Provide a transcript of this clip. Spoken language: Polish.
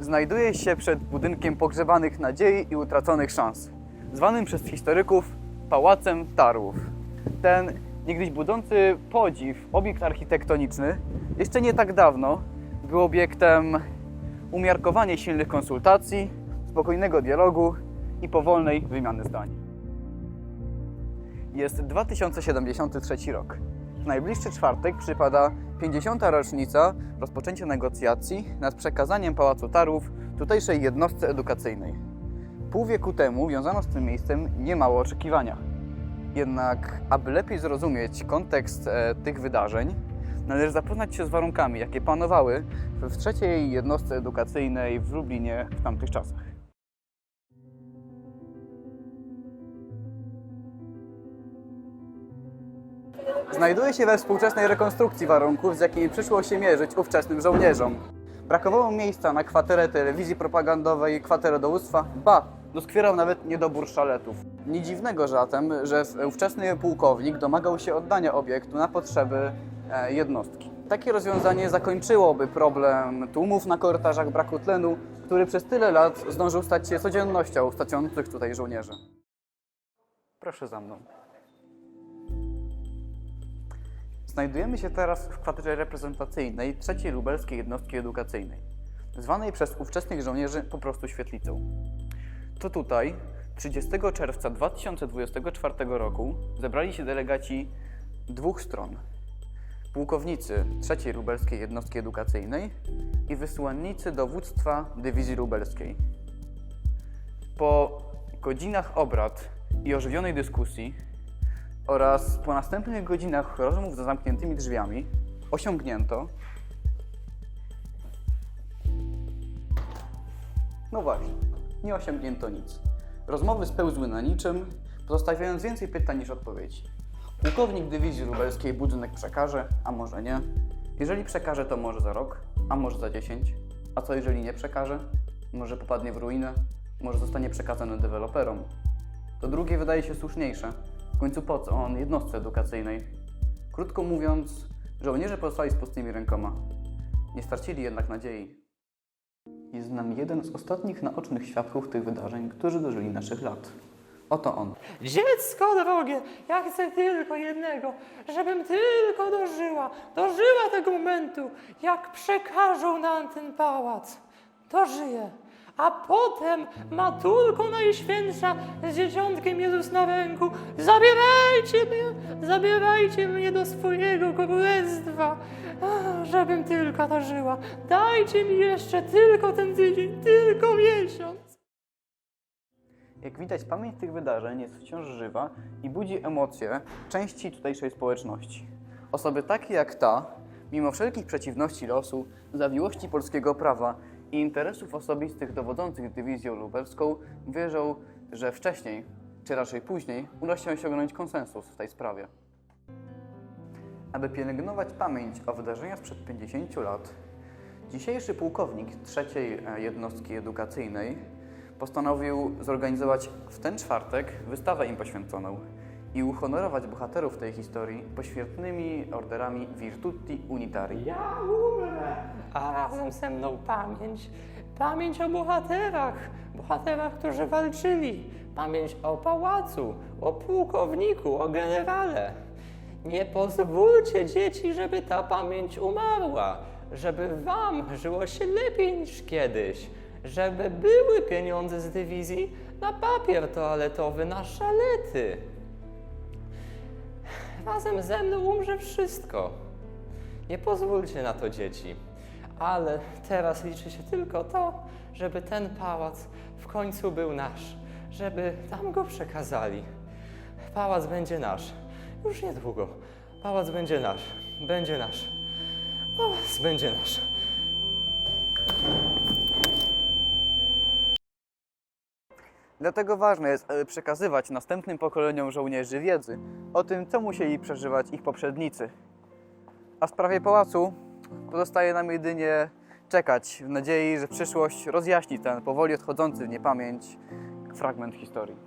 znajduje się przed budynkiem pogrzebanych nadziei i utraconych szans, zwanym przez historyków Pałacem Tarłów. Ten niegdyś budzący podziw obiekt architektoniczny jeszcze nie tak dawno był obiektem umiarkowanie silnych konsultacji, spokojnego dialogu i powolnej wymiany zdań. Jest 2073 rok. W najbliższy czwartek przypada 50. rocznica rozpoczęcia negocjacji nad przekazaniem Pałacu Tarłów tutejszej jednostce edukacyjnej. Pół wieku temu wiązano z tym miejscem niemało oczekiwania. Jednak, aby lepiej zrozumieć kontekst e, tych wydarzeń, należy zapoznać się z warunkami, jakie panowały w trzeciej jednostce edukacyjnej w Lublinie w tamtych czasach. Znajduje się we współczesnej rekonstrukcji warunków, z jakimi przyszło się mierzyć ówczesnym żołnierzom. Brakowało miejsca na kwaterę telewizji propagandowej, kwaterę dowództwa, ba, doskwierał nawet niedobór szaletów. Nic dziwnego zatem, że ówczesny pułkownik domagał się oddania obiektu na potrzeby e, jednostki. Takie rozwiązanie zakończyłoby problem tłumów na korytarzach braku tlenu, który przez tyle lat zdążył stać się codziennością stacjonujących tutaj żołnierzy. Proszę za mną. Znajdujemy się teraz w kwaterze reprezentacyjnej trzeciej lubelskiej jednostki edukacyjnej, zwanej przez ówczesnych żołnierzy po prostu świetlicą. To tutaj 30 czerwca 2024 roku zebrali się delegaci dwóch stron. Pułkownicy trzeciej lubelskiej jednostki edukacyjnej i wysłannicy dowództwa dywizji lubelskiej. Po godzinach obrad i ożywionej dyskusji oraz po następnych godzinach rozmów za zamkniętymi drzwiami osiągnięto. No właśnie, nie osiągnięto nic. Rozmowy spełzły na niczym, pozostawiając więcej pytań niż odpowiedzi. Pułkownik dywizji lubelskiej budynek przekaże, a może nie. Jeżeli przekaże, to może za rok, a może za 10. A co jeżeli nie przekaże? Może popadnie w ruinę, może zostanie przekazany deweloperom. To drugie wydaje się słuszniejsze. W końcu po co on jednostce edukacyjnej? Krótko mówiąc, żołnierze pozostali z pustymi rękoma. Nie stracili jednak nadziei. Jest z nami jeden z ostatnich naocznych świadków tych wydarzeń, którzy dożyli naszych lat. Oto on. Dziecko drogie, ja chcę tylko jednego, żebym tylko dożyła, dożyła tego momentu, jak przekażą nam ten pałac. Dożyję. A potem Matulko Najświętsza z dzieciątkiem Jezus na ręku, zabierajcie mnie, zabierajcie mnie do swojego królestwa, A, żebym tylko dożyła. Dajcie mi jeszcze tylko ten tydzień, tylko miesiąc. Jak widać, pamięć tych wydarzeń jest wciąż żywa i budzi emocje części tutejszej społeczności. Osoby takie jak ta, mimo wszelkich przeciwności losu, zawiłości polskiego prawa i interesów osobistych dowodzących dywizją lubelską, wierzą, że wcześniej, czy raczej później, uda się osiągnąć konsensus w tej sprawie. Aby pielęgnować pamięć o wydarzeniach sprzed 50 lat, dzisiejszy pułkownik trzeciej e, jednostki edukacyjnej postanowił zorganizować w ten czwartek wystawę im poświęconą i uhonorować bohaterów tej historii poświętnymi orderami Virtuti Unitari. Ja ze mną pamięć. Pamięć o bohaterach, bohaterach, którzy walczyli. Pamięć o pałacu, o pułkowniku, o generale. Nie pozwólcie dzieci, żeby ta pamięć umarła, żeby wam żyło się lepiej niż kiedyś, żeby były pieniądze z dywizji na papier toaletowy, na szalety. Razem ze mną umrze wszystko. Nie pozwólcie na to, dzieci. Ale teraz liczy się tylko to, żeby ten pałac w końcu był nasz, żeby tam go przekazali. Pałac będzie nasz. Już niedługo. Pałac będzie nasz. Będzie nasz. Pałac będzie nasz. Dlatego ważne jest aby przekazywać następnym pokoleniom żołnierzy wiedzy o tym, co musieli przeżywać ich poprzednicy. A w sprawie pałacu pozostaje nam jedynie czekać w nadziei, że przyszłość rozjaśni ten powoli odchodzący w niepamięć fragment historii.